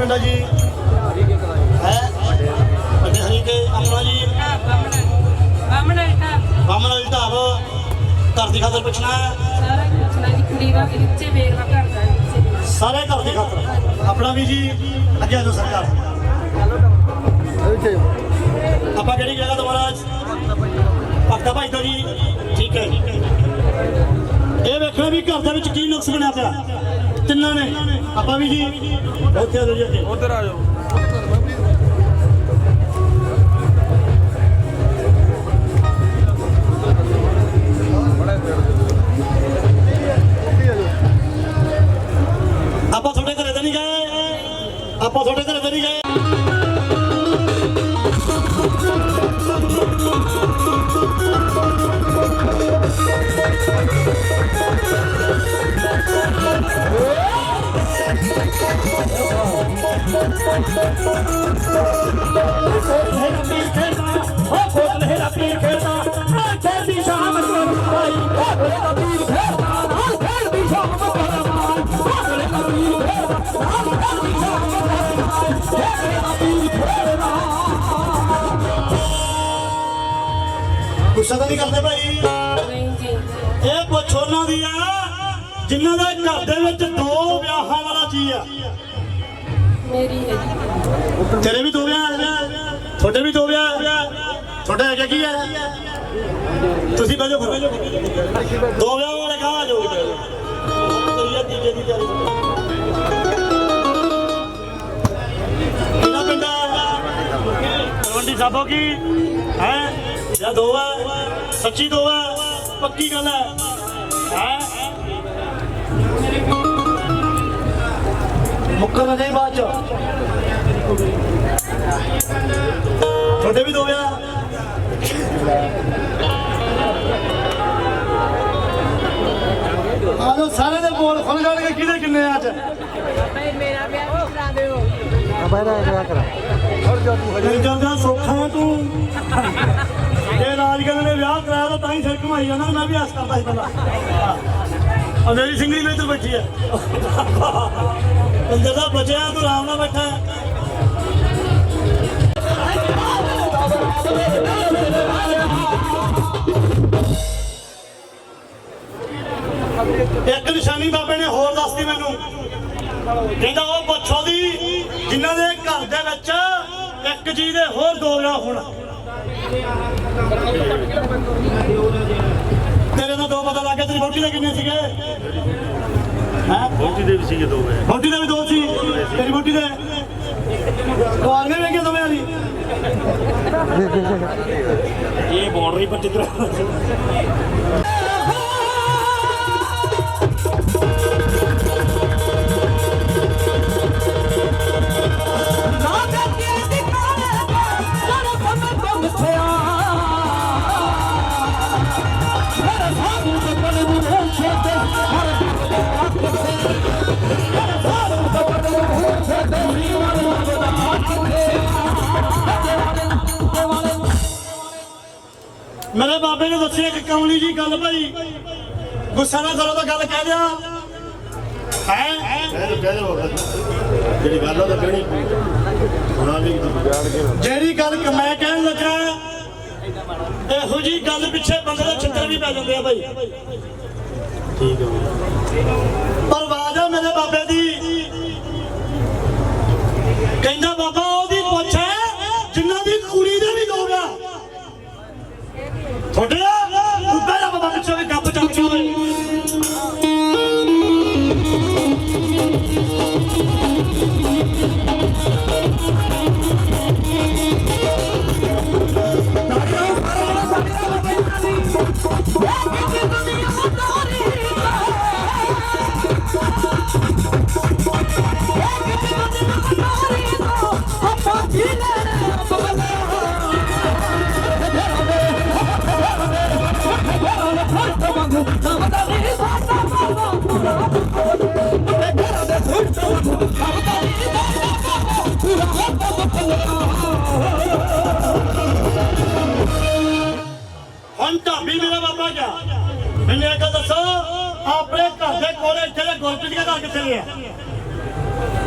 ਪਿੰਡ ਹੈ ਜੀ? ਹੈ? ਵੱਡੇ ਹਰੀ ਕੇ ਆਪਣਾ ਜੀ? ਬਾਮਣ ਆਟਾ ਬਾਮਣ ਢਾਬ, ਘਰ ਦੀ ਖਾਤਰ ਪੁੱਛਣਾ ਸਾਰਾ ਕੁਛ ਜੀ ਕੁੜੀ ਦਾ ਵਿੱਚੇ ਵੇਰਵਾ ਘਰ ਦਾ ਸਾਰੇ ਘਰ ਦੀ ਖਾਤਰ? ਆਪਣਾ ਵੀ ਜੀ, ਅੱਗੇ ਆ ਜਾਓ ਸਰਕਾਰ। ਆਪਾਂ ਕਿਹੜੀ ਜਗ੍ਹਾ ਤੋਂ ਮਹਾਰਾਜ ਭਗਤਾ ਭਾਈ ਤੋਂ ਜੀ। ਠੀਕ ਹੈ। ਇਹ ਵੇਖਣਾ ਵੀ ਘਰ ਦੇ ਵਿੱਚ ਕੀ ਨੁਕਸ ਬਣਿਆ ਪਿਆ। ਤਿੰਨਾਂ ਨੇ। ਆਪਾਂ ਵੀ ਜੀ। ਉੱਥੇ ਆ ਜਾਓ ਜੀ ਅੱਗੇ ਆ ਜਾਓ। ਗੁੱਸਾ ਤਾਂ ਨਹੀਂ ਕਰਦੇ ਭਾਈ? ਨਹੀਂ ਜੀ ਇਹ ਪੁੱਛ ਉਹਨਾਂ ਦੀ ਆ ਜਿਨ੍ਹਾਂ ਦੇ ਘਰ ਦੇ ਵਿੱਚ ਦੋ ਵਿਆਹਾਂ ਵਾਲਾ ਜੀ ਆ। ਮੇਰੀ ਹੈ ਜੀ। ਤੇਰੇ ਵੀ ਦੋ ਵਿਆਹ ਤੁਹਾਡੇ ਵੀ ਦੋ ਵਿਆਹ ਤੁਹਾਡਾ ਹੈਗਾ ਕੀ ਹੈ ਤੁਸੀਂ ਬਹਿ ਜਾਓ ਫਿਰ। ਦੋ ਵਿਆਹ ਵਾਲੇ ਕਹਾਂ ਆ ਜਾਓ ਕਰੀਏ ਤੀਜੇ ਦੀ ਤਿਆਰੀ। ਤਲਵੰਡੀ ਸਾਬੋ ਕੀ? ਹੈ? ਜਾਂ ਦੋ ਹੈ ਸੱਚੀ ਦੋ ਹੈ ਪੱਕੀ ਗੱਲ ਹੈ। ਹੈ? ਮੁੱਕਰ ਨਹੀਂ ਬਾਅਦ ਚ। ਤੁਹਾਡੇ ਵੀ ਦੋ ਵਿਆਹ ਆਜੋ ਸਾਰੇ ਦੇ ਬੋਲ ਖੁੱਲ ਜਾਣਗੇ ਕਿਹਦੇ ਕਿੰਨੇ ਆ ਅੱਜ? ਜੰਗਲ ਦਾ ਸੌਖਾ ਤੂੰ। ਜੇ ਰਾਜ ਰਾਜਗੜ ਨੇ ਵਿਆਹ ਕਰਾਇਆ ਤਾਂ ਤਾਂ ਹੀ ਸਿਰ ਘੁਮਾਈ ਜਾਂਦਾ ਮੈਂ ਵੀ ਆਸ ਕਰਦਾ ਸੀ ਪਹਿਲਾਂ। ਆ ਮੇਰੀ ਸਿੰਗਰੀ ਮੇਤਰ ਬੈਠੀ ਹੈ। ਬੰਦੇ ਦਾ ਬਚਿਆ, ਤੂੰ ਆਰਾਮ ਨਾਲ ਬੈਠਾ ਇੱਕ ਨਿਸ਼ਾਨੀ ਬਾਬੇ ਨੇ ਹੋਰ ਦੱਸਦੀ ਮੈਨੂੰ। ਕਹਿੰਦਾ ਉਹ ਪੁੱਛੋ ਦੀ ਜਿਨ੍ਹਾਂ ਦੇ ਘਰ ਦੇ ਵਿੱਚ ਇੱਕ ਜੀ ਦੇ ਹੋਰ ਦੋ ਵਿਆਹ ਹੋਣਾ। ਤੇਰੇ ਨਾਲ ਦੋ ਪਤਾ ਲੱਗ ਗਿਆ ਤੇਰੀ ਵੋਟੀ ਦੇ ਕਿੰਨੇ ਸੀਗੇ? ਹੈ? ਬੋਟੀ ਦੇ ਵੀ ਸੀਗੇ ਦੋ ਵੇ ਵੋਟੀ ਦੇ ਵੀ ਦੋ ਸੀ? ਤੇਰੀ ਵੋਟੀ ਦੇ? ਕੁਆਰਨੇ ਵੇਗੇ ਦੋਵੇਂ ਵਾਲੀ? ਇਹ ਪਰ ਚਿੱਤਰ ਮੇਰੇ ਬਾਬੇ ਨੇ ਦੱਸਿਆ ਕਿ ਕਮਲੀ ਜੀ ਗੱਲ ਭਾਈ। ਗੁੱਸਾ ਨਾ ਕਰੋ ਤਾਂ ਗੱਲ ਕਹਿ ਦਿਆ। ਹੈ? ਜਿਹੜੀ ਗੱਲ ਉਹ ਤਾਂ ਕਹਿਣੀ ਹੁਣਾ ਵੀ ਜਿਹੜੀ ਗੱਲ ਕਿ ਮੈਂ ਕਹਿਣ ਲੱਗਾ ਇਹੋ ਜੀ ਗੱਲ ਪਿੱਛੇ ਬੰਦੇ ਦੇ ਛਿੱਤਰ ਵੀ ਪੈ ਜਾਂਦੇ ਆ ਭਾਈ। ਠੀਕ ਹੈ ਪਰ ਆਵਾਜ਼ ਆ ਮੇਰੇ ਬਾਬੇ ਦੀ। ਕਹਿੰਦਾ ਬਾਬਾ ਹੁਣ ਢਾਬੀ ਮੇਰਾ ਬਾਬਾ ਗਿਆ ਮੈਨੂੰ ਇੱਕ ਦੱਸੋ ਆਪਣੇ ਘਰ ਦੇ ਕੋਲੇ ਇੱਥੇ ਦੇ ਗੁਰਪ੍ਰੀਤ ਦਾ ਘਰ ਕਿੱਥੇ ਗਿਆ?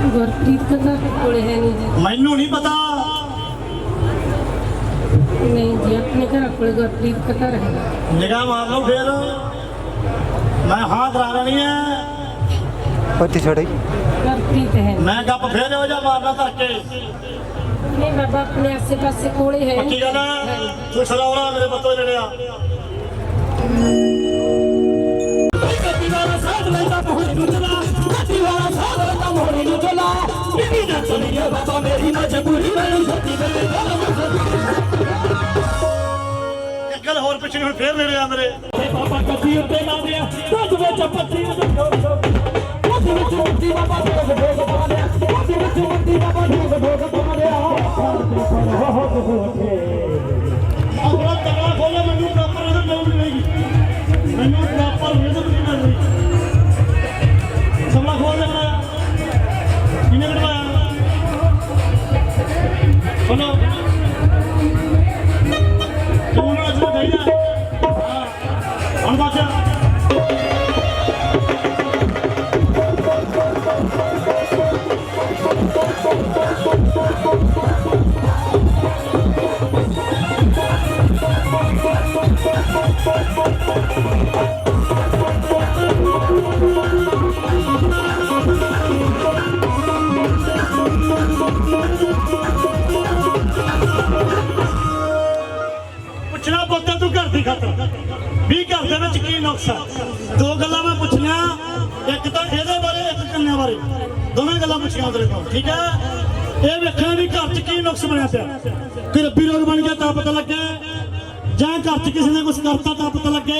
ਗੁਰਪ੍ਰੀਤ ਕਹਿੰਦਾ ਕੋਲੇ ਹੈ ਨਹੀਂ ਜੀ। ਮੈਨੂੰ ਨਹੀਂ ਪਤਾ। ਨਹੀਂ ਜੀ ਆਪਣੇ ਘਰ ਕੋਲੇ ਗੁਰਪ੍ਰੀਤ ਦਾ ਘਰ ਹੈ ਨਿਗਾਹ ਮਾਰ ਲਓ ਫੇਰ। ਮੈਂ ਹਾਂ ਕਰਾ ਲੈਣੀ ਹੈ। ਉੱਥੇ ਛੋੜੇ ਗੁਰਪ੍ਰੀਤ ਹੈ ਮੈਂ ਗੱਪ ਫੇਰ ਹੋ ਜਾ ਮਾਰਨਾ ਧੱਕੇ ਨਹੀਂ ਬਾਬਾ ਆਪਣੇ ਆਸੇ ਪਾਸੇ ਕੋਲੇ ਹੈ ਪੱਕੀ ਗੱਲ ਹੈ ਤੂੰ ਛੜਾਉਣਾ ਮੇਰੇ ਬੱਤੋ ਲੜਿਆ ਇੱਕ ਗੱਲ ਹੋਰ ਪਿੱਛੇ ਹੁਣ ਫੇਰ ਨੇੜੇ ਆ ਮੇਰੇ ਬਾਬਾ ਕੱਤੀ ਉੱਤੇ ਲਾ ਦਿਆ ਦੁੱਧ ਵਿੱਚ ਪੱਤੀ ਨੂੰ ਢੋਕ ਢੋਕ ਦੁੱਧ ਵਿੱਚ ਮੁੰਡੀ ਬਾਬਾ ਢੋਕ ਢੋਕ ਪਾ ਲਿਆ ਦੁੱਧ ਵਿੱਚ ਮੁੰਡੀ ਬਾਬਾ ਢੋਕ ਢੋਕ ਪਾ ਲਿਆ ਆਪਣਾ ਪੁੱਛਣਾ ਪੁੱਤਾਂ ਤੂੰ ਘਰ ਦੀ ਖਾਤਰ। ਵੀ ਘਰ ਦੇ ਵਿੱਚ ਕੀ ਨੁਕਸਾ ਦੋ ਗੱਲਾਂ ਮੈਂ ਪੁੱਛੀਆਂ ਇੱਕ ਤਾਂ ਇਹਦੇ ਬਾਰੇ, ਇੱਕ ਕੰਨਿਆਂ ਬਾਰੇ। ਦੋਵੇਂ ਗੱਲਾਂ ਪੁੱਛੀਆਂ ਤੇਰੇ ਕੋਲ, ਠੀਕ ਹੈ ਇਹ ਵੇਖਣਾ ਵੀ ਘਰ 'ਚ ਕੀ ਨੁਕਸ ਬਣਿਆ ਪਿਆ। ਕਿ ਰੱਬੀ ਰੋਗ ਬਣ ਗਿਆ ਤਾਂ ਪਤਾ ਲੱਗਿਆ। ਜਾਂ ਘਰ 'ਚ ਕਿਸੇ ਨੇ ਕੁਝ ਕਰਤਾ ਤਾਂ ਪਤਾ ਲੱਗੇ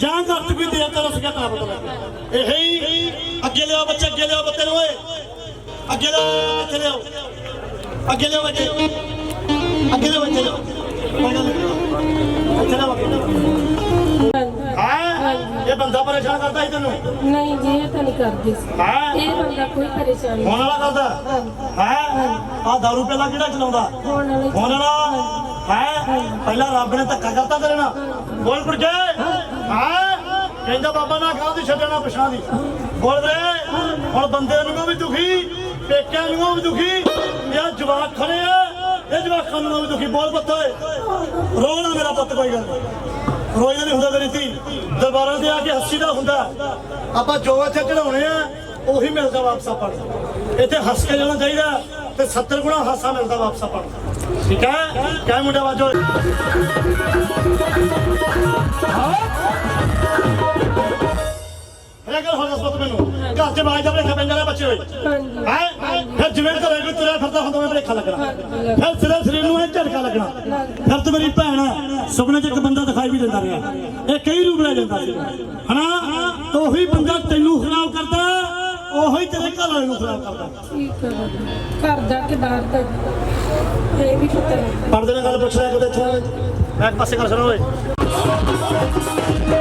ਜਾਂ ਘਰ 'ਚ ਕੋਈ ਦੇਵਤਾ ਰਸ ਗਿਆ ਤਾਂ ਪਤਾ ਲੱਗੇ। ਇਹ ਹੀ ਅੱਗੇ ਲਿਆਓ ਬੱਚੇ ਅੱਗੇ ਲਿਆਓ ਬੱਤੇ ਨੂੰ ਓਏ। ਅੱਗੇ ਲਿਆਓ ਇੱਥੇ ਲਿਆਓ। ਅੱਗੇ ਲਿਆਓ ਬੱਚੇ ਅੱਗੇ ਲਿਆਓ ਬੱਚੇ ਲਿਆਓ ਅੱਗੇ। ਲਿਆਓ ਹਾਂ? ਇਹ ਬੰਦਾ ਪਰੇਸ਼ਾਨ ਕਰਦਾ ਸੀ ਤੈਨੂੰ? ਨਹੀਂ ਜੀ ਇਹ ਤਾਂ ਨਹੀਂ ਕਰਦੀ। ਸੀ ਹਾਂ? ਇਹ ਬੰਦਾ ਕੋਈ ਪਰੇਸ਼ਾਨੀ ਫੋਨ ਵਾਲਾ ਕਰਦਾ? ਹੈ। ਆ ਦਾਰੂ ਪਹਿਲਾਂ ਕਿਹੜਾ ਚਲਾਉਂਦਾ? ਹੋਣ ਵਾਲੀ ਫੋਨ ਵਾਲਾ? ਹੈ ਪਹਿਲਾਂ ਰੱਬ ਨੇ ਧੱਕਾ ਕਰਤਾ ਤੇਰੇ ਨਾਲ। ਬੋਲ ਕੁੜ ਕੇ ਕਹਿੰਦਾ ਬਾਬਾ ਨਾ ਖਾਂ ਦੀ ਛੱਡਣਾ ਪਛਾਣ ਦੀ? ਬੋਲ ਵੀਰੇ, ਹੁਣ ਬੰਦੇ ਨੂੰ ਵੀ ਦੁਖੀ, ਪੇਕਿਆਂ ਨੂੰ ਵੀ ਦੁਖੀ, ਇਹ ਜਵਾਕ ਖੜੇ ਆ, ਇਹ ਜਵਾਕਾਂ ਨੂੰ ਵੀ ਦੁਖੀ। ਬੋਲ ਪੁੱਤ ਓਏ ਰੋਣਾ ਮੇਰਾ ਪੁੱਤ, ਕੋਈ ਗੱਲ ਨਹੀਂ। ਰੋਈਦਾ ਨਹੀਂ ਹੁੰਦਾ ਮੇਰੀ ਧੀ। ਦਰਬਾਰਾਂ ਤੇ ਆ ਕੇ ਹੱਸੀ ਦਾ ਹੁੰਦਾ। ਆਪਾਂ ਜੋ ਇੱਥੇ ਚੜਾਉਣੇ ਆ, ਉਹੀ ਮਿਲਦਾ ਵਾਪਸ ਆਪਾਂ ਇੱਥੇ ਹੱਸ ਕੇ ਜਾਣਾ ਚਾਹੀਦਾ। ਤੇ 70 ਗੁਣਾ ਹਾਸਾ ਮਿਲਦਾ ਵਾਪਸ ਆਪਾਂ ਨੂੰ। ਠੀਕ ਹੈ? ਕਹਿ ਮੁੰਡਾ ਵਾਜੋ ਇਹ ਗੱਲ ਹੋਰ ਦੱਸ ਮੈਨੂੰ। ਘਰ ਚ ਬਾਜ ਦਾ ਭਲੇਖਾ ਪੈਂਦਾ ਰਿਹਾ ਬੱਚੇ ਹੋਏ। ਹੈ? ਫਿਰ ਜਿਵੇਂ ਘਰੇ ਕੋਈ ਤੁਰਿਆ ਫਿਰਦਾ ਹੁੰਦਾ ਮੈਂ ਭਲੇਖਾ ਲੱਗਣਾ। ਫਿਰ ਸਿਰੇ ਸਰੀਰ ਨੂੰ ਇਹ ਝਟਕਾ ਲੱਗਣਾ। ਫਿਰ ਤੇ ਮੇਰੀ ਭੈਣ ਹੈ, ਸੁਪਨੇ 'ਚ ਇੱਕ ਬੰਦਾ ਦਿਖਾਈ ਵੀ ਦਿੰਦਾ ਰਿਹਾ। ਇਹ ਕਈ ਰੂਪ ਲੈ ਜਾਂਦਾ ਸੀ। ਹਨਾ? ਉਹੀ ਬੰਦਾ ਤੈਨੂੰ ਖਰਾਬ ਕਰਦਾ। ਉਹੀ ਤੇਰੇ ਘਰ ਵਾਲੇ ਨੂੰ ਖਰਾਬ ਕਰਦਾ। ਠੀਕ ਹੈ ਬਾਬਾ ਘਰ ਦਾ ਕਿ ਬਾਹਰ ਦਾ ਇਹ ਵੀ ਪਤਾ ਨਹੀਂ ਪਰਦੇ ਨਾਲ ਗੱਲ ਪੁੱਛ ਰਿਹਾ ਕਿਤੇ ਇੱਥੋਂ। ਮੈਂ ਇੱਕ ਪਾਸੇ ਗੱਲ ਸੁਣੋ ਓਏ। ਲੈ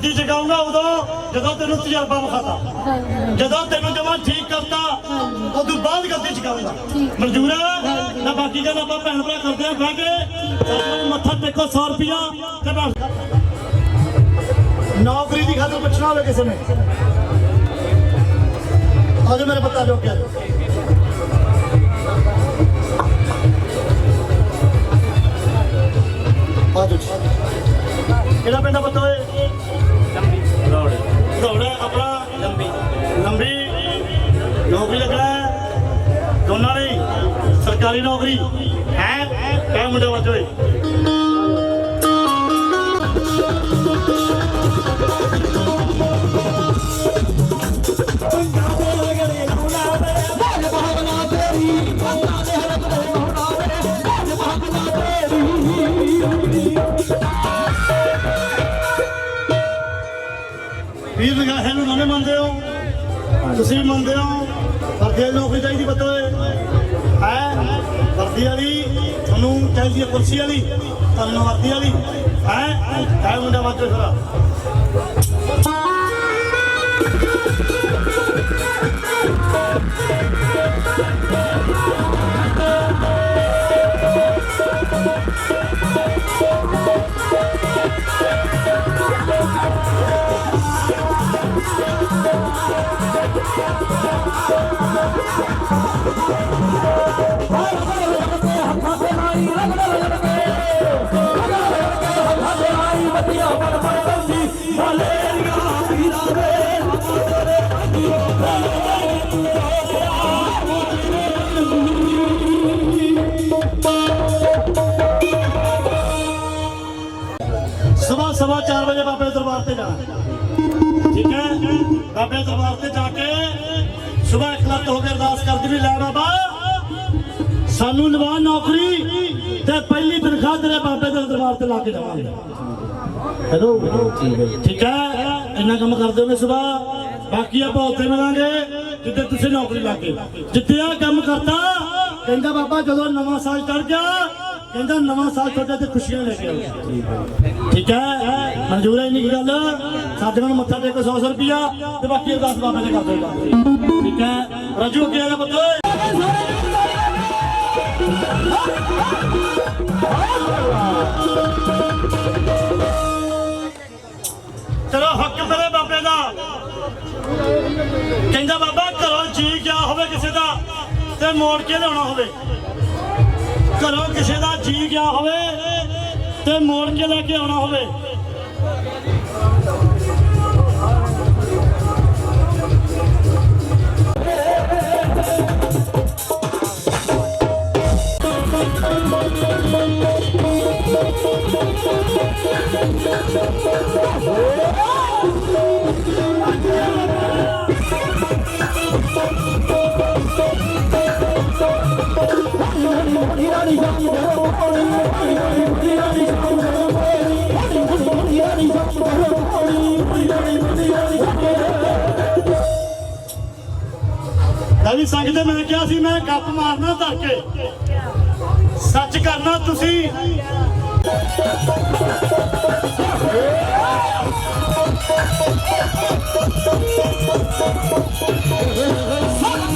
ਗੱਦੀ ਜਗਾਉਂਗਾ ਉਦੋਂ ਜਦੋਂ ਤੈਨੂੰ ਤਜਰਬਾ ਵਿਖਾਤਾ ਹਾਂਜੀ ਜਦੋਂ ਤੈਨੂੰ ਜਮਾ ਠੀਕ ਕਰਤਾ ਉਦੋਂ ਬਾਅਦ ਗੱਦੀ ਚਕਾਉਂਗਾ ਠੀਕ। ਮਨਜ਼ੂਰ ਹੈ ਨਾ ਬਾਕੀ ਗੱਲ ਆਪਾਂ ਭੈਣ ਭਰਾ ਕਰਦੇ ਆ ਬਹਿ ਕੇ ਆਪਾਂ ਮੱਥਾ ਟੇਕੋ 100 ਰੁਪਿਆ ਤੇ ਬਸ ਨੌਕਰੀ ਦੀ ਖਾਤਰ ਪੁੱਛਣਾ ਹੋਵੇ ਕਿਸੇ ਨੇ ਆਜੋ ਮੇਰੇ ਪਤਾ ਜੋ ਕਿਹਾ ਆਜੋ ਜੀ। ਕਿਹੜਾ ਪਿੰਡ ਆ ਪਤਾ ਓਏ ਸਰਕਾਰੀ ਨੌਕਰੀ। ਹੈ? ਕਹਿ ਮੁੰਡੇ ਵਾਜੋ ਓਏ ਵੀਰ ਨਿਗਾਹਾਂ ਨੂੰ ਨਵੇਂ ਮੰਨਦੇ ਹੋ? ਤੁਸੀਂ ਵੀ ਮੰਨਦੇ ਹੋ? ਪਰ ਜੇ ਨੌਕਰੀ ਚਾਹੀਦੀ ਬੱਤੋ ਹੈ? ਵਰਦੀ ਵਾਲੀ, ਤੁਹਾਨੂੰ ਚਾਹੀਦੀ ਹੈ ਕੁਰਸੀ ਵਾਲੀ, ਤੁਹਾਨੂੰ ਵਰਦੀ ਵਾਲੀ, ਹੈ? ਹੈ ਮੁੰਡਾ ਵਾਜੋ ਖਰਾ ਸਵਾ ਸਵਾ 4 ਵਜੇ ਬਾਬੇ ਦੇ ਦਰਬਾਰ ਤੇ ਜਾਣਾ ਠੀਕ ਹੈ? ਬਾਬੇ ਦੇ ਦਰਬਾਰ ਤੇ ਜਾ ਕੇ ਸਵੇਰ ਇਖਲਾਤ ਹੋ ਕੇ ਅਰਦਾਸ ਕਰਦੀ ਵੀ ਲੈ ਬਾਬਾ, ਸਾਨੂੰ ਲਵਾ ਨੌਕਰੀ ਤੇ ਪਹਿਲੀ ਤਨਖਾਹ ਤੇਰੇ ਬਾਬੇ ਦੇ ਦਰਬਾਰ ਤੇ ਲਾ ਕੇ ਜਾਵਾਂਗੇ ਹੈਲੋ? ਠੀਕ ਹੈ? ਇੰਨਾ ਕੰਮ ਕਰਦੇ ਹੋਗੇ ਸਵੇਰ ਬਾਕੀ ਆਪਾਂ ਉੱਥੇ ਮਿਲਾਂਗੇ, ਜਿੱਥੇ ਤੁਸੀਂ ਨੌਕਰੀ ਲੱਗੇ। ਜਿੱਥੇ ਆ ਕੰਮ ਕਰਤਾ, ਕਹਿੰਦਾ ਬਾਬਾ ਜਦੋਂ ਨਵਾਂ ਸਾਲ ਚੜ ਗਿਆ ਕਹਿੰਦਾ ਨਵਾਂ ਸਾਲ ਤੁਹਾਡੇ ਤੇ ਖੁਸ਼ੀਆਂ ਲੈ ਕੇ ਆਊਗਾ ਠੀਕ ਹੈ? ਮਨਜ਼ੂਰ ਹੈ ਇੰਨੀ ਗੱਲ? ਸਾਡੇ ਨਾਲ ਮੱਥਾ ਟੇਕੋ 100 ਰੁਪਿਆ ਤੇ ਬਾਕੀ ਅਰਦਾਸ ਬਾਬੇ ਨੇ ਕਰ ਦੇਗਾ ਠੀਕ ਹੈ? ਰਾਜੂ, ਅੱਗੇ ਆ ਪੁੱਤ। ਚਲੋ, ਹੱਕ ਮੇਰੇ ਬਾਬੇ ਦਾ। ਕਹਿੰਦਾ ਬਾਬਾ, ਘਰੋਂ ਜੀ ਗਿਆ ਹੋਵੇ ਕਿਸੇ ਦਾ ਤੇ ਮੋੜ ਕੇ ਲਿਆਉਣਾ ਹੋਵੇ। ਘਰੋਂ ਕਿਸੇ ਦਾ ਜੀ ਗਿਆ ਹੋਵੇ ਤੇ ਮੋੜ ਕੇ ਲੈ ਕੇ ਆਉਣਾ ਹੋਵੇ। ਨਵੀਂ ਸੰਗ ਤੇ ਮੈਂ ਕਿਹਾ ਸੀ, ਮੈਂ ਗੱਪ ਮਾਰਨਾ ਧਰ ਕੇ ਸੱਚ ਕਰਨਾ ਤੁਸੀਂ।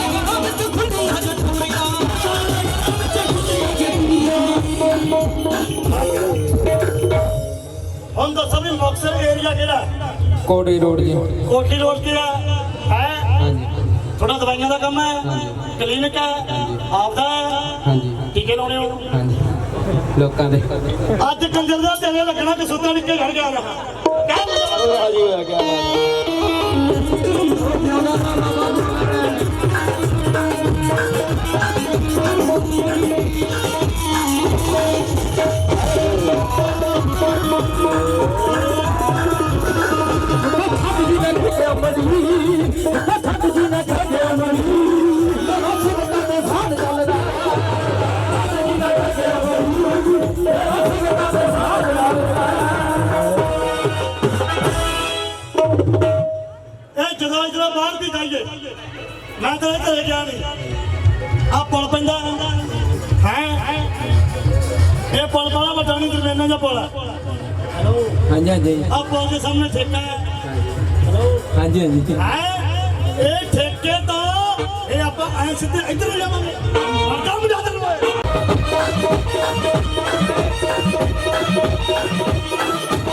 ਹੁਣ ਦੱਸੋ ਵੀ ਮੁਕਤਸਰ ਏਰੀਆ ਕਿਹੜਾ? ਕੋੜੀ ਰੋਡ ਜੀ। ਕੋਠੀ ਰੋਡ ਤੇ ਆ ਹੈ? ਹਾਂਜੀ। ਥੋੜਾ ਦਵਾਈਆਂ ਦਾ ਕੰਮ ਹੈ? ਕਲੀਨਿਕ ਹੈ? ਆਪਦਾ ਹੈ? ਹਾਂਜੀ। ਟੀਕੇ ਲਾਉਣੇ ਹੋ? ਹਾਂਜੀ। ਲੋਕਾਂ ਦੇ। ਅੱਜ ਕੰਜਰ ਦਾ ਤੇਰੇ ਲੱਗਣਾ ਕਿ ਸੁੱਤਾ ਨਿੱਕੇ ਘੜ ਗਿਆ ਰਹਾ? ਕਹਿ। ਹਾਜੀ ਹੋਇਆ ਗਿਆ ਇਹ ਜਦੋਂ ਮੈਂ ਤੇਰੇ ਘਰੇ ਗਿਆ ਨਹੀਂ। ਆ ਪੁਲ ਪੈਂਦਾ ਹੈ। ਇਹ ਪੁਲ ਬੜਾ ਵੱਡਾ ਨਹੀਂ ਦਰਮਿਆਨਾ ਦਾ ਪੁਲ ਹਾਂਜੀ ਹਾਂਜੀ ਆ ਪੁਲ ਦੇ ਸਾਹਮਣੇ ਠੇਕਾ ਹੈ। ਹਾਂਜੀ ਹਾਂਜੀ। ਹੈ? ਇਹ ਠੇਕੇ ਤੋਂ ਇਹ ਆਪਾਂ ਐ ਸਿੱਧੇ ਇੱਧਰ ਨੂੰ ਜਾਵਾਂਗੇ। ਵਰਦਾ ਮੁੰਡਾ ਤੈਨੂੰ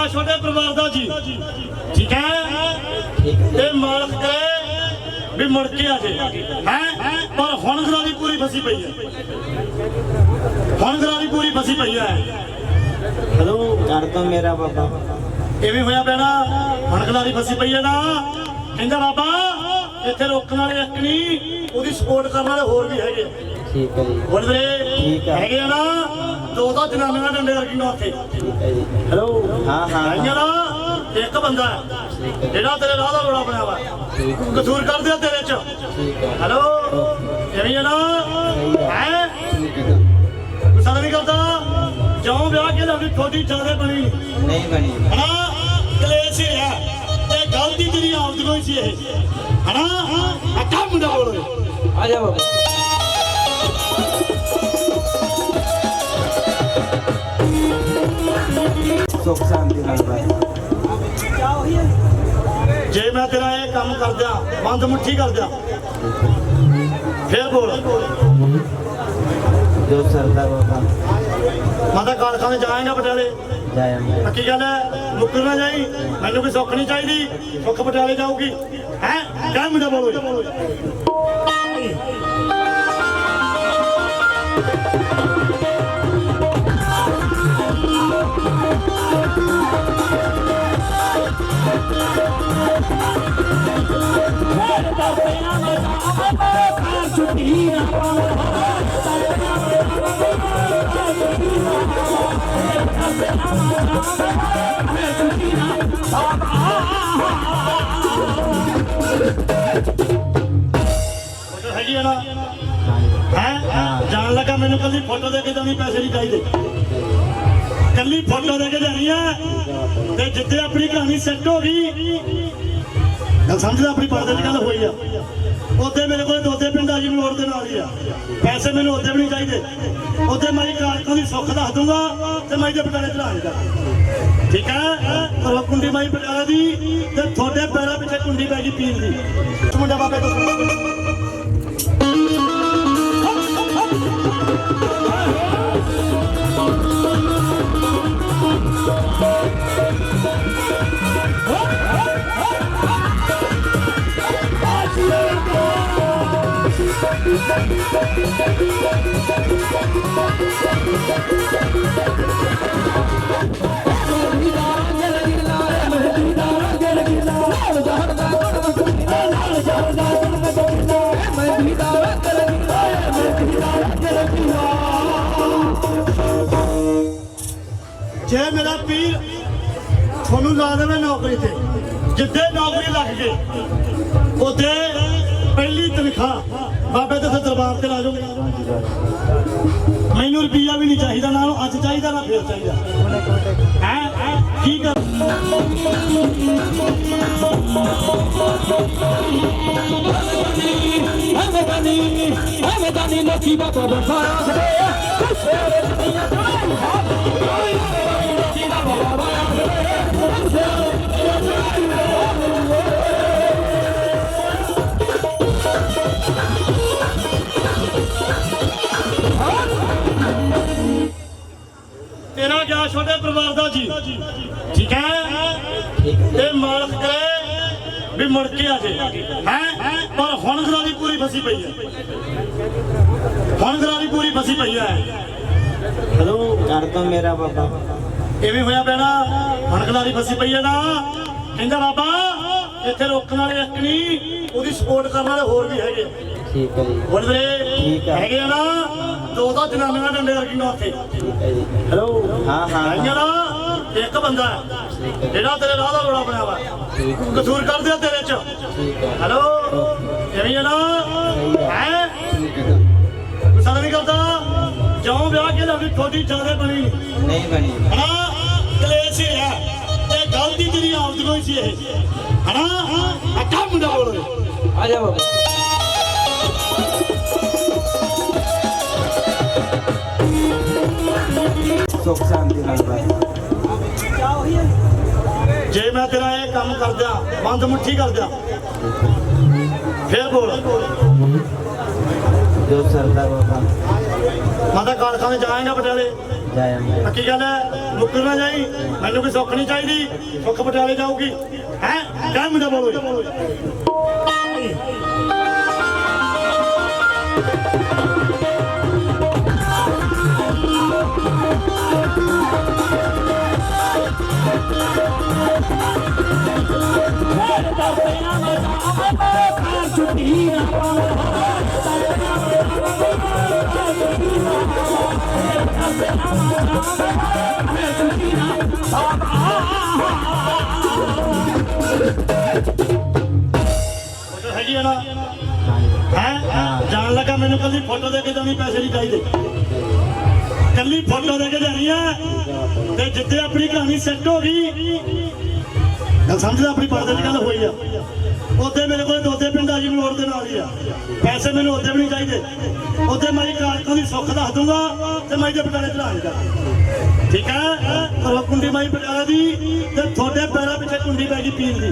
ਗਿਆ ਛੋਟੇ ਪਰਿਵਾਰ ਦਾ ਜੀ। ਠੀਕ ਹੈ? ਤੇ ਮਾਲਕ ਕਰੇ ਵੀ ਮੁੜ ਕੇ ਆ ਜੇ। ਹੈ? ਪਰ ਹੁਣ ਗਰਾਰੀ ਪੂਰੀ ਫਸੀ ਪਈ ਹੈ। ਹੁਣ ਗਰਾਰੀ ਪੂਰੀ ਫਸੀ ਪਈ ਹੈ। ਹੈਲੋ ਕਰ ਦੋ ਮੇਰਾ ਬਾਬਾ। ਐਵੇਂ ਹੋਇਆ ਪਿਆ ਨਾ ਹੁਣ ਗਰਾਰੀ ਫਸੀ ਪਈ ਹੈ ਨਾ। ਕਹਿੰਦਾ ਬਾਬਾ ਇੱਥੇ ਰੋਕਣ ਵਾਲੇ ਇੱਕ ਨਹੀਂ ਉਹਦੀ ਸਪੋਰਟ ਕਰਨ ਵਾਲੇ ਹੋਰ ਵੀ ਹੈਗੇ। ਠੀਕ ਹੈ ਜੀ। ਬੋਲ ਵੀਰੇ ਠੀਕ ਆ। ਹੈਗੇ ਆ ਨਾ? ਦੋ ਤਾਂ ਜਨਾਨੀਆਂ ਡੰਡੇ ਵਰਗੀਆਂ ਉੱਥੇ। ਹੈਲੋ ਹਾਂ, ਹਾਂ, ਨਾ ਇੱਕ ਬੰਦਾ ਹੈ। ਜਿਹੜਾ ਤੇਰੇ ਰਾਹ ਦਾ ਰੋੜਾ ਬਣਿਆ ਵਾ। ਕਸੂਰ ਕਰਦੇ ਆ ਤੇਰੇ ਚ। ਹੈਲੋ ਆ ਨਾ ਹੈ। ਗੁੱਸਾ ਨਹੀਂ ਕਰਦਾ? ਜਿਉਂ ਵਿਆਹ ਕੇ ਲੱਗੀ ਥੋੜੀ ਜ਼ਿਆਦਾ ਬਣੀ। ਨਹੀਂ ਬਣੀ। ਹਨਾ? ਕਲੇਸ਼ ਹੀ ਤੇ ਗਲਤੀ ਤੇਰੀ ਆਪ ਦੀ ਕੋਈ ਸੀ ਇਹ। ਹਨਾ? ਅੱਕਾ ਮੁੰਡਾ ਬੋਲੋ ਆ ਜਾ ਬਾਬਾ। ਸੁਖ ਸ਼ਾਂਤੀ ਨਾਲ ਜੇ ਮੈਂ ਤੇਰਾ ਇਹ ਕੰਮ ਕਰਦਿਆਂ ਬੰਦ ਮੁੱਠੀ ਕਰਦਿਆਂ ਫੇਰ ਬੋਲ। ਜੋ ਸਰਦਾ ਬਾਬਾ ਮੈਂ ਤਾਂ ਕਾਰਖਾਨੇ ਜਾਏਗਾ ਪਟਿਆਲੇ। ਮੈਂ। ਪੱਕੀ ਗੱਲ ਹੈ? ਮੁੱਕਰ ਨਾ ਜਾਈ। ਮੈਨੂੰ ਕੋਈ ਸੁੱਖ ਨਹੀਂ ਚਾਹੀਦੀ। ਸੁੱਖ ਪਟਿਆਲੇ ਜਾਊਗੀ। ਹੈ? ਕਹਿ ਮੁੰਡਾ ਬੋਲੋ ਫੋਟੋ ਹੈਗੀ ਆ ਨਾ ਹੈ ਜਾਣ ਲੱਗਾ ਮੈਨੂੰ ਕੱਲੀ ਫੋਟੋ ਦੇ ਕੇ ਤਾਂ ਨਹੀਂ ਪੈਸੇ ਨਹੀਂ ਚਾਹੀਦੇ। ਕੱਲੀ ਫੋਟੋ ਦੇ ਕੇ ਜਾਣੀ ਆ ਤੇ ਜਿੱਥੇ ਆਪਣੀ ਕਹਾਣੀ ਸੈੱਟ ਹੋ ਗਈ ਗੱਲ ਸਮਝਦਾ ਆਪਣੀ ਪਰਦੇ ਦੀ ਗੱਲ ਹੋਈ ਆ। ਉੱਥੇ ਮੇਰੇ ਕੋਲ ਦੋਦੇ ਪਿੰਡ ਆ ਜੀ ਮਲੋੜ ਦੇ ਨਾਲ ਹੀ ਆ। ਪੈਸੇ ਮੈਨੂੰ ਉਹਦੇ ਵੀ ਨਹੀਂ ਚਾਹੀਦੇ। ਉਹਦੇ ਮੈਂ ਕਾਰਕਾਂ ਦੀ ਸੁੱਖ ਦੱਸ ਦੂੰਗਾ ਤੇ ਮੈਂ ਇਹਦੇ ਪਟਾਲੇ ਚਲਾ ਦੇਗਾ ਠੀਕ ਹੈ ਕਰੋ ਕੁੰਡੀ ਮਾਈ ਪਟਾਲੇ ਦੀ ਤੇ ਤੁਹਾਡੇ ਪੈਰਾਂ ਪਿੱਛੇ ਕੁੰਡੀ ਪੈ ਗਈ ਪੀਰ ਦੀ। ਮੁੰਡਾ ਬਾਬੇ ਤੋਂ ਜੇ ਮੇਰਾ ਪੀਰ ਤੁਹਾਨੂੰ ਲਾ ਦੇਵੇ ਨੌਕਰੀ ਤੇ, ਜਿੱਦੇ ਨੌਕਰੀ ਲੱਗ ਗਏ ਉਹਦੇ ਪਹਿਲੀ ਤਨਖਾਹ ਬਾਬੇ ਦੇ ਦਰਬਾਰ ਤੇ ਲਾ ਜਾਓਗੇ ਮੈਨੂੰ ਰੁਪਈਆ ਵੀ ਨਹੀਂ ਚਾਹੀਦਾ, ਨਾ ਅੱਜ ਚਾਹੀਦਾ, ਨਾ ਫਿਰ ਚਾਹੀਦਾ। ਹੈ ਕੀ ਕਰ ਐਵੇਂ ਗਾਨੀ ਲੋਕੀ ਬਾਬਾ ਬਖਾ ਰੱਖਦੇ ਸ਼ੇਰ ਦੀਆਂ ਚੜਾਈ ਲੋਕੀ ਛੋਟੇ ਪਰਿਵਾਰ ਦਾ ਜੀ। ਠੀਕ ਹੈ? ਤੇ ਮਾਲਕ ਕਰੇ ਵੀ ਮੁੜ ਕੇ ਆ ਜੇ। ਹੈ? ਪਰ ਹੁਣ ਗਰਾਰੀ ਪੂਰੀ ਫਸੀ ਪਈ ਹੈ। ਹੁਣ ਗਰਾਰੀ ਪੂਰੀ ਫਸੀ ਪਈ ਹੈ। ਹੈਲੋ ਕਰ ਦੋ ਮੇਰਾ ਬਾਬਾ। ਐਵੇਂ ਹੋਇਆ ਨਾ ਹੁਣ ਗਰਾਰੀ ਫਸੀ ਪਈ ਹੈ ਨਾ। ਕਹਿੰਦਾ ਬਾਬਾ ਇੱਥੇ ਰੋਕਣ ਵਾਲੇ ਇੱਕ ਨਹੀਂ ਉਹਦੀ ਸਪੋਰਟ ਕਰਨ ਵਾਲੇ ਹੋਰ ਵੀ ਹੈਗੇ। ਠੀਕ ਹੈ ਜੀ। ਬੋਲ ਵੀਰੇ। ਹੈਗੇ ਆ ਨਾ? ਦੋ ਤਾਂ ਜਨਾਨੀਆਂ ਡੰਡੇ ਵਰਗੀਆਂ ਉੱਥੇ। ਹੈਲੋ ਹਾਂ, ਹਾਂ, ਨਾ ਇੱਕ ਬੰਦਾ ਹੈ। ਜਿਹੜਾ ਤੇਰੇ ਰਾਹ ਦਾ ਰੋੜਾ ਬਣਿਆ ਵਾ। ਕਸੂਰ ਕਰਦੇ ਆ ਤੇਰੇ ਚ। ਹੈਲੋ ਆ ਨਾ? ਹੈ। ਗੁੱਸਾ ਤਾਂ ਨਹੀਂ ਕਰਦਾ। ਜਿਉਂ ਵਿਆਹ ਕੇ ਲੱਗੀ ਥੋੜੀ ਜ਼ਿਆਦਾ ਬਣੀ। ਨਹੀਂ ਬਣੀ। ਹਨਾ? ਕਲੇਸ਼ ਹੀ ਹੈ। ਤੇ ਗਲਤੀ ਤੇਰੀ ਆਪ ਦੀ ਕੋਈ ਸੀ ਇਹ। ਹਨਾ? ਅੱਕਾ ਮੁੰਡਾ ਬੋਲੋ। ਆ ਜਾ ਬਾਬਾ। ਸੁਖ ਸ਼ਾਂਤੀ ਨਾਲ ਬਾਬਾ ਜੇ ਮੈਂ ਤੇਰਾ ਇਹ ਕੰਮ ਕਰਦਿਆਂ ਬੰਦ ਮੁੱਠੀ ਕਰਦਿਆਂ ਫੇਰ ਬੋਲ। ਜੋ ਸਰਦਾ ਬਾਬਾ ਮੈਂ ਤਾਂ ਜਾਏਗਾ ਪਟਿਆਲੇ। ਜਾਇਆ ਪੱਕੀ ਗੱਲ ਹੈ? ਮੁੱਕਰ ਨਾ ਜਾਈ? ਮੈਨੂੰ ਕੋਈ ਸੁੱਖ ਨਹੀਂ ਚਾਹੀਦੀ? ਸੁੱਖ ਪਟਿਆਲੇ ਜਾਊਗੀ। ਹੈ? ਕਹਿ ਮੁੰਡਾ ਬੋਲੋ ਫੋਟੋ ਹੈਗੀ ਆ ਨਾ ਹੈ ਜਾਣ ਲੱਗਾ ਮੈਨੂੰ ਕੱਲੀ ਫੋਟੋ ਦੇ ਕੇ ਜਾਣੀ ਪੈਸੇ ਨਹੀਂ ਚਾਹੀਦੇ। ਕੱਲੀ ਫੋਟੋ ਦੇ ਕੇ ਜਾਣੀ ਆ। ਤੇ ਜਿੱਦੇ ਆਪਣੀ ਕਹਾਣੀ ਸੈੱਟ ਹੋ ਗਈ। ਗੱਲ ਸਮਝਦਾ ਆਪਣੀ ਪਰਦੇ ਦੀ ਗੱਲ ਹੋਈ ਆ। ਉਹਦੇ ਮੇਰੇ ਕੋਲ ਦੋਦੇ ਪਿੰਡ ਆ ਜੀ ਮਲੋੜ ਦੇ ਨਾਲ ਹੀ ਆ। ਪੈਸੇ ਮੈਨੂੰ ਉਹਦੇ ਵੀ ਨਹੀਂ ਚਾਹੀਦੇ। ਉੱਥੇ ਮੈਂ ਕਾਰਕਾਂ ਦੀ ਸੁੱਖ ਦੱਸ ਦੂੰਗਾ ਤੇ ਮੈਂ ਇਹਦੇ ਪਟਾਲੇ ਚੜਾ ਦੇਗਾ ਠੀਕ ਹੈ ਕਰੋ ਕੁੰਡੀ ਮਾਈ ਪਟਿਆਲਾ ਦੀ ਤੇ ਤੁਹਾਡੇ ਪੈਰਾਂ ਪਿੱਛੇ ਕੁੰਡੀ ਪੈ ਗਈ ਪੀਰ ਦੀ।